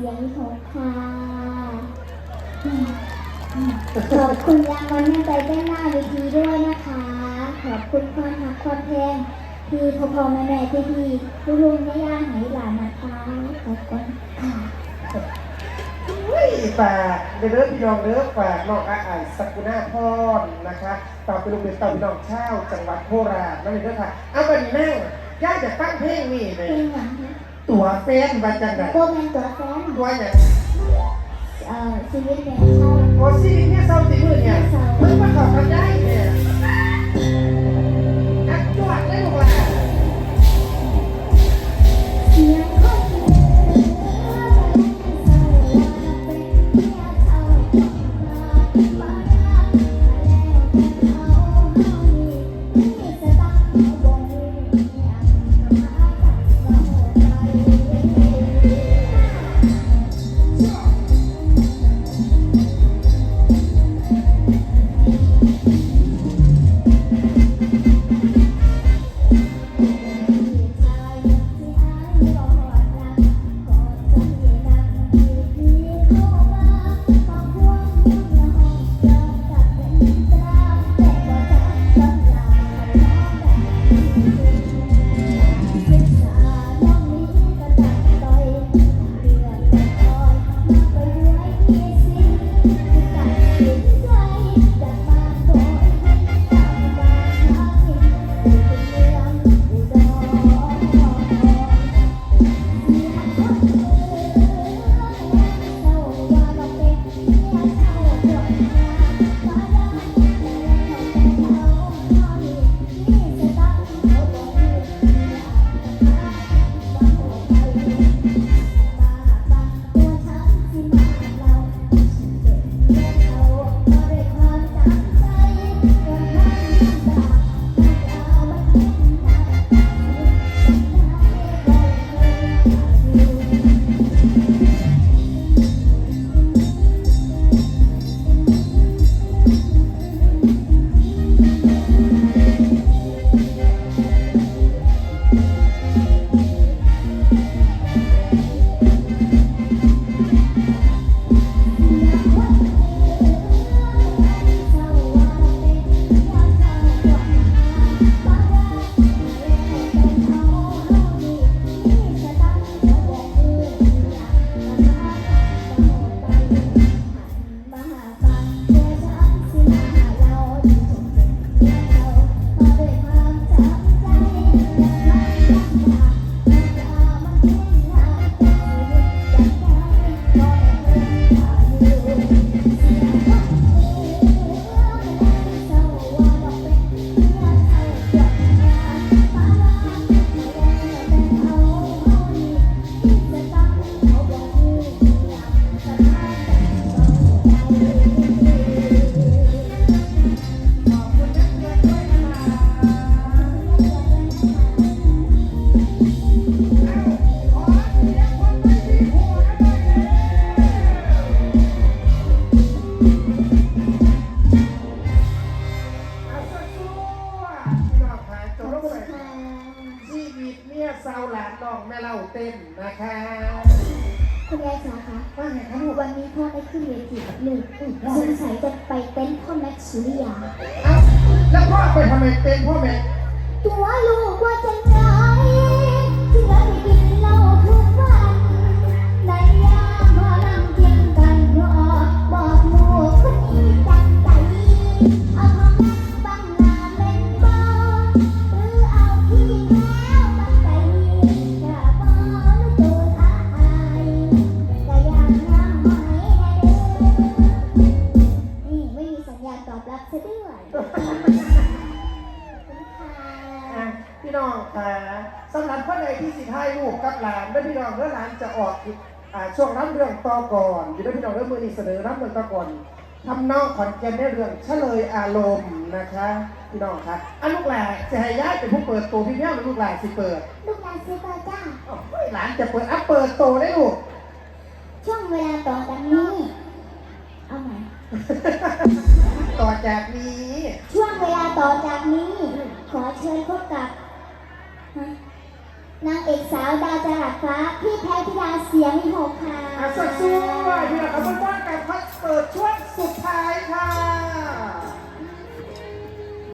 สียงหกค่ะขอบคุณรางวัลแม่ใจแจ้หน้าเวทีด้วยนะคะ ขอบคุณความรักความแพงที่พ่อพ่อแม่แม่พี่พี่ลูกลุงแม่ย่าไหหลานนะคะขอบคุณค่ะเฮ้ยฝากเด้อพี่น้องเด้อฝากน้องอาไอายสกุณาพรนะคะต่อไปโรงเรียนต่าพี่น้องเช่าจังหวัดโคราชนั่นเองเด้อค่ะเอาไปนี่นั่งย่าจะฟังเพลงนี่เลย ตัวแฟนมาจังไหนโบแมนตัวแฟนตัวอย่างเอ่อชีวิตแม่เช่าโอซี่เนี่ยเศร้าตีมือเนี่ยเพิ่งมาขอทำได้เนี่ย เนี่ยเศร้าหลานน้องแม่เล่าเต้นนะคะคุณยายจ๋าคะว่าไงครับลูกวันนี้พ่อได้ขึ้นเวทีกับลูกสงสัยจะไปเต้นพ่อแม็กซ์สุริยาเอ้าแล้วพ่อไปทำไมเป็นพ่อแม่ตัวลูกว่าจะไงที่เราได้กินเหล้าทุกวันในยามพอนั่งเทียงกันรอบอกหมู่คนนี้จังใจเอาพ่อแม่บังหน้าเป็นบ่หรือเอาพี่แล้ อบรับซะด้วยขอบคุณค่ะอะพี่น้องค่ะสำหรับคนใดที่สิทายลูกกับหลานเมื่อพี่น้องเมื่อหลานจะออกอ่าช่วงรับเรื่องต่อก่อนอยู่ด้วยพี่น้องเรื่องมือนี้เสนอรับเรื่องต่อก่อนทำนองขอนแก่นได้เรื่องเฉลยอารมณ์นะคะพี่น้องคะอันลูกหลานจะให้ย้ายเป็นผู้เปิดตัวพี่เพี้ยหรือลูกหลานสิเปิดลูกหลานซื้อเบอร์จ้าโอ้ยหลานจะเปิดอัพเปิดตัวได้ลูก ช่วงเวลาต่อจากนี้ เอาใหม่ต่อ จากนี้ ช่วงเวลาต่อจากนี้ ขอเชิญพบกับ นางเอกสาวดาวจรัสฟ้า